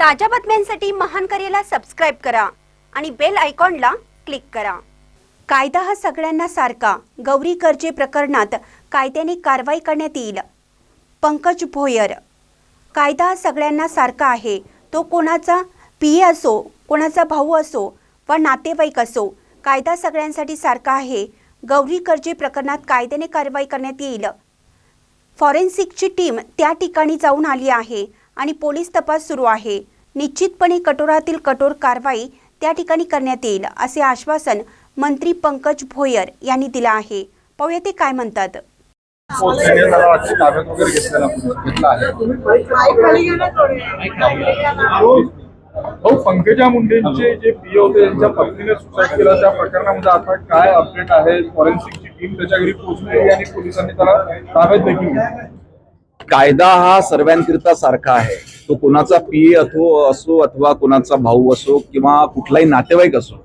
ताज्या बातम्यांसाठी महान करेला सबस्क्राईब करा आणि बेल आयकॉनला क्लिक करा. कायदा हा सगळ्यांना सारखा गौरी कर्जे प्रकरणात कायद्याने कारवाई करण्यात येईल. पंकज भोयर कायदा हा सगळ्यांना सारखा आहे. तो कोणाचा पिये असो कोणाचा भाऊ असो वा नातेवाईक असो कायदा सगळ्यांसाठी सारखा आहे. गौरी कर्जे प्रकरणात कायद्याने कारवाई करण्यात येईल. फॉरेन्सिकची टीम त्या ठिकाणी जाऊन आली आहे. आणि पोलीस तपास सुरू आहे. निश्चितपणे कठोरातील कठोर कारवाई त्या ठिकाणी करण्यात येईल असे आश्वासन मंत्री पंकज भोयर यांनी दिलं आहे. पाहूया ते काय म्हणतात. हो पंकजा मुंडेंचे जे पी होते त्यांच्या पत्नीने सुसाईड केला. त्या प्रकरणामध्ये आता काय अपडेट आहे? फॉरेन्सिकची टीम त्याच्या घरी पोहोचली आणि पोलिसांनी त्याला ताब्यात देखील घेतलं. कायदा हा सर्वांकरिता सारखा आहे. तो कोणाचा पी अथो असो अथवा कोणाचा भाऊ असो किंवा कुठलाही नातेवाईक असो